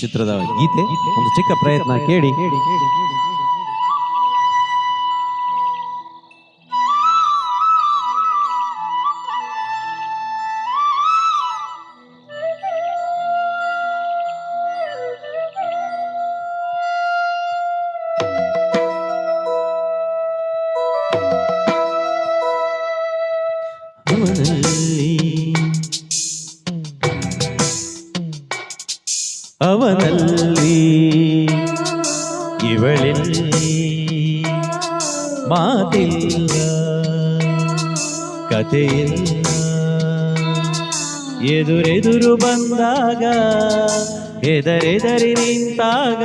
ಚಿತ್ರದ ಗೀತೆ ಒಂದು ಚಿಕ್ಕ ಪ್ರಯತ್ನ ಕೇಳಿ ಅವನಲ್ಲಿ ಅವನಲ್ಲಿ ಇವಳಲ್ಲಿ ಮಾತಿಲ್ಲ ಕಥೆಯಿಲ್ಲ. ಎದುರೆದುರು ಬಂದಾಗ ಎದರೆದರಿ ನಿಂತಾಗ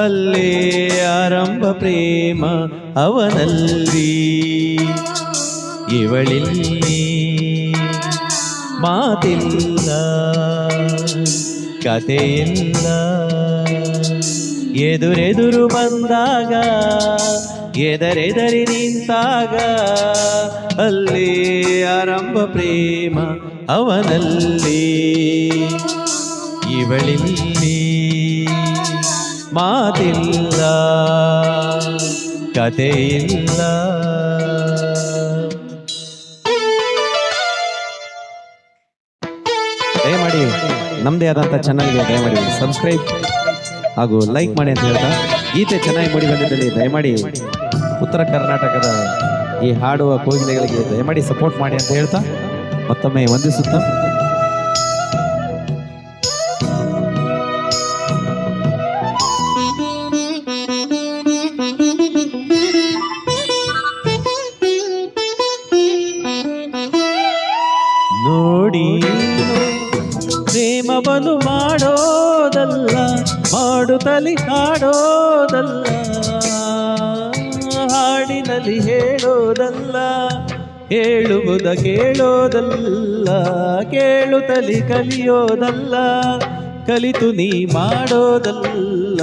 ಅಲ್ಲೇ ಆರಂಭ ಪ್ರೇಮ ಅವನಲ್ಲಿ. ಇವಳಿಲ್ಲಿ ಮಾತಿಲ್ಲ ಕಥೆಯಿಲ್ಲ ಎದುರೆದುರು ಬಂದಾಗ ಎದರೆದರಿ ನಿಂತಾಗ ಅಲ್ಲಿ ಆರಂಭ ಪ್ರೇಮ ಅವನಲ್ಲಿ. ಇವಳಿಲ್ಲಿ ಮಾತಿಲ್ಲ ಕಥೆಯಿಲ್ಲ. ದಯಮಾಡಿ. ನಮ್ಮದೇ ಆದಂಥ ಚಾನಲ್ಗೆ ದಯಮಾಡಿ ಸಬ್ಸ್ಕ್ರೈಬ್ ಹಾಗೂ ಲೈಕ್ ಮಾಡಿ ಅಂತ ಹೇಳ್ತಾ, ಗೀತೆ ಚೆನ್ನಾಗಿ ಮೂಡಿ ಬಂದಿದ್ದಲ್ಲಿ ದಯಮಾಡಿ ಉತ್ತರ ಕರ್ನಾಟಕದ ಈ ಹಾಡುವ ಕೋಗಿಲೆಗಳಿಗೆ ದಯಮಾಡಿ ಸಪೋರ್ಟ್ ಮಾಡಿ ಅಂತ ಹೇಳ್ತಾ, ಮತ್ತೊಮ್ಮೆ ವಂದಿಸುತ್ತಾ. ಪ್ರೇಮವನ್ನು ಮಾಡೋದಲ್ಲ, ಮಾಡುತ್ತಲಿ ಹಾಡೋದಲ್ಲ, ಹಾಡಿನಲ್ಲಿ ಹೇಳೋದಲ್ಲ, ಹೇಳುವುದ ಕೇಳೋದಲ್ಲ, ಕೇಳುತ್ತಲಿ ಕಲಿಯೋದಲ್ಲ, ಕಲಿತು ನೀ ಮಾಡೋದಲ್ಲ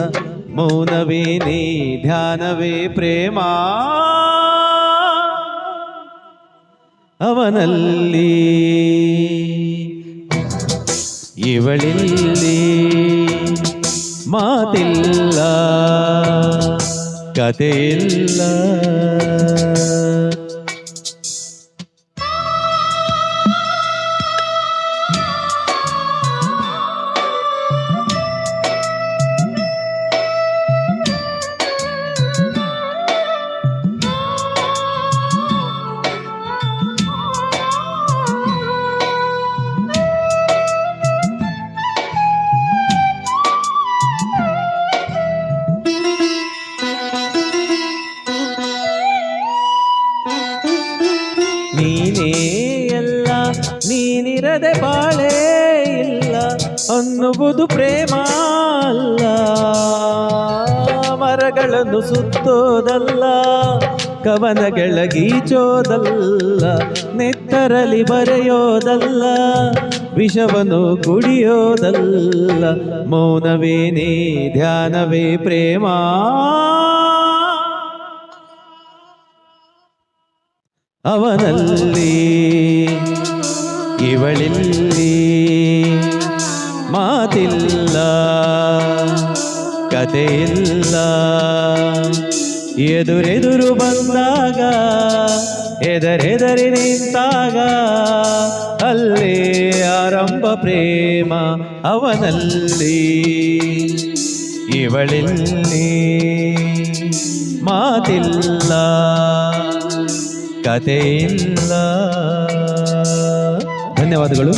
ಮೌನವೇ ನೀ ಧ್ಯಾನವೇ ಪ್ರೇಮ. ಅವನಲ್ಲಿ ಇವಳಿಲ್ಲಿ ಮಾತಿಲ್ಲ ಕಥೆಯಿಲ್ಲ. ನೀನಿರದೆ ಬಾಳೇ ಇಲ್ಲ, ಅನ್ನುವುದು ಪ್ರೇಮ ಅಲ್ಲ ಮರಗಳನ್ನು ಸುತ್ತೋದಲ್ಲ ಕವನಗಳ ಗೀಚೋದಲ್ಲ ನೆತ್ತರಲಿ ಬರೆಯೋದಲ್ಲ, ವಿಷವನ್ನು ಕುಡಿಯೋದಲ್ಲ, ಮೌನವೇನೇ ಧ್ಯಾನವೇ ಪ್ರೇಮ. ಅವನಲ್ಲಿ ಇವಳಿಲ್ಲಿ ಮಾತಿಲ್ಲ ಕಥೆಯಿಲ್ಲ. ಎದುರೆದುರು ಬಂದಾಗ ಎದರೆದರಿ ನಿಂತಾಗ ಅಲ್ಲೇ ಆರಂಭ ಪ್ರೇಮ ಅವನಲ್ಲಿ. ಇವಳಿಲ್ಲಿ ಮಾತಿಲ್ಲ ಕಥೆಯಿಲ್ಲ. ಧನ್ಯವಾದಗಳು.